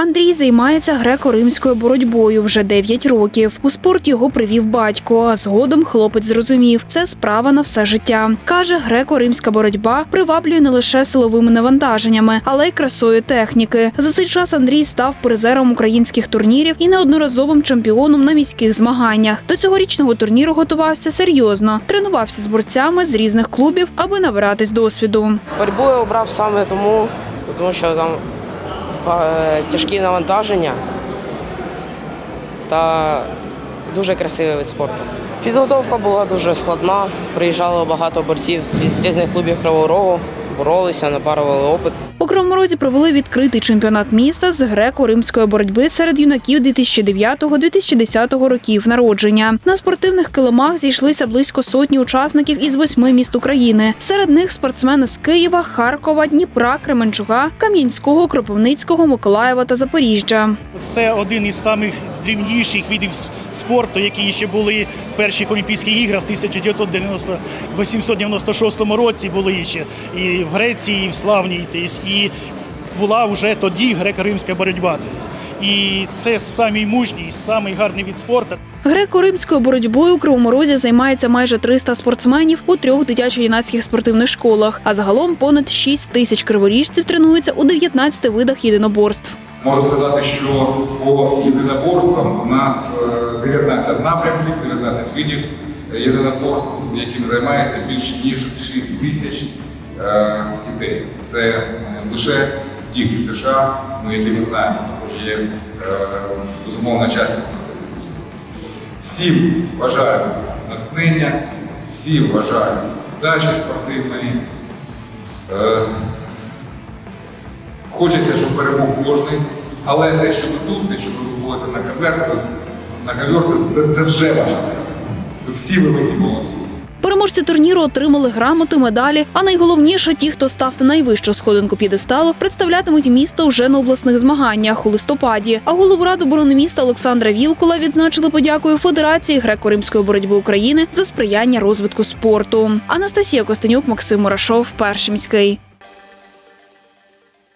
Андрій займається греко-римською боротьбою вже 9 років. У спорт його привів батько. А згодом хлопець зрозумів, це справа на все життя. каже, греко-римська боротьба приваблює не лише силовими навантаженнями, але й красою техніки. За цей час Андрій став призером українських турнірів і неодноразовим чемпіоном на міських змаганнях. До цьогорічного турніру готувався серйозно, тренувався з борцями з різних клубів, аби набиратись досвіду. Боротьбу я обрав саме тому, тому що там тяжкі навантаження та дуже красивий вид спорту. Підготовка була дуже складна. Приїжджало багато борців з різних клубів Кривого Рогу, боролися, напарували опит. Кривому Розі провели відкритий чемпіонат міста з греко-римської боротьби серед юнаків 2009-2010 років народження. На спортивних килимах зійшлися близько сотні учасників із восьми міст України. Серед них спортсмени з Києва, Харкова, Дніпра, Кременчуга, Кам'янського, Кропивницького, Миколаєва та Запоріжжя. Це один із самих дрівніших видів спорту, які ще були в перших Олімпійських іграх в 1896 році. Були ще і в Греції, і в Славній. тобто, І була вже тоді греко-римська боротьба. І це самий мужній, самий гарний від спорту. Греко-римською боротьбою у Кривому Розі займається майже 300 спортсменів у трьох дитячо-юнацьких спортивних школах. А загалом понад 6 тисяч криворіжців тренуються у 19 видах єдиноборств. Можу сказати, що по єдиноборствам у нас е, 19 напрямків, 19 видів єдиноборств, яким займається більш ніж 6 тисяч е, дітей. Це е, лише ті в США, ну, які ми знаємо, також є е, безумовна частина. Всім бажаю натхнення, всім бажаю вдачі спортивної. Е, Хочеться, щоб перемог кожний, але те, що ви тут, те, що ви виходите на ковер, це, на ковер, це, це, вже важливо. Ви всі великі молодці. Переможці турніру отримали грамоти, медалі. А найголовніше, ті, хто став на найвищу сходинку п'єдесталу, представлятимуть місто вже на обласних змаганнях у листопаді. А голову оборони міста Олександра Вілкула відзначили подякою Федерації греко-римської боротьби України за сприяння розвитку спорту. Анастасія Костенюк, Максим Мурашов, перший міський.